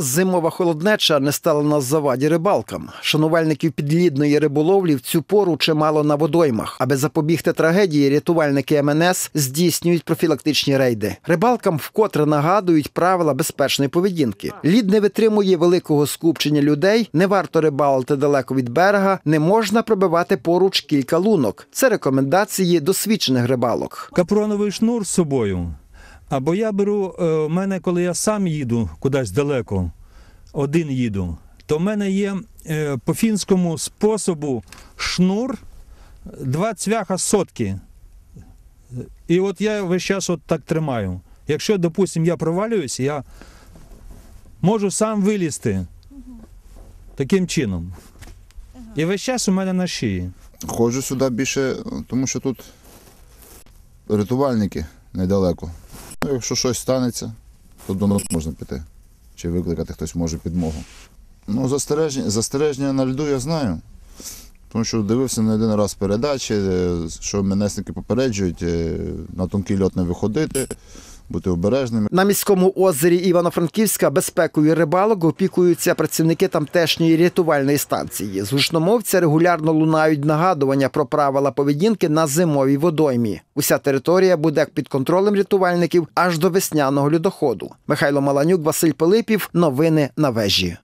Зимова холоднеча не стала на заваді рибалкам. Шанувальників підлідної риболовлі в цю пору чимало на водоймах. Аби запобігти трагедії, рятувальники МНС здійснюють профілактичні рейди. Рибалкам вкотре нагадують правила безпечної поведінки. Лід не витримує великого скупчення людей, не варто рибалити далеко від берега, не можна пробивати поруч кілька лунок. Це рекомендації досвідчених рибалок. капроновий шнур з собою. Або я беру, е, в мене, коли я сам їду кудись далеко, один їду, то в мене є е, по фінському способу шнур, два цвяха сотки. І от я весь час от так тримаю. Якщо, допустимо, я провалююсь, я можу сам вилізти таким чином. І весь час у мене на шиї. Ходжу сюди більше, тому що тут рятувальники недалеко. Якщо щось станеться, то до нас можна піти. Чи викликати хтось може підмогу. Ну, застереження, застереження на льду я знаю. Тому що дивився не один раз передачі, е, що менесники попереджують е, на тонкий льот не виходити, бути обережними. На міському озері Івано-Франківська безпекою рибалок опікуються працівники тамтешньої рятувальної станції. З гучномовця регулярно лунають нагадування про правила поведінки на зимовій водоймі. Уся територія буде під контролем рятувальників аж до весняного льодоходу. Михайло Маланюк, Василь Пилипів. Новини на вежі.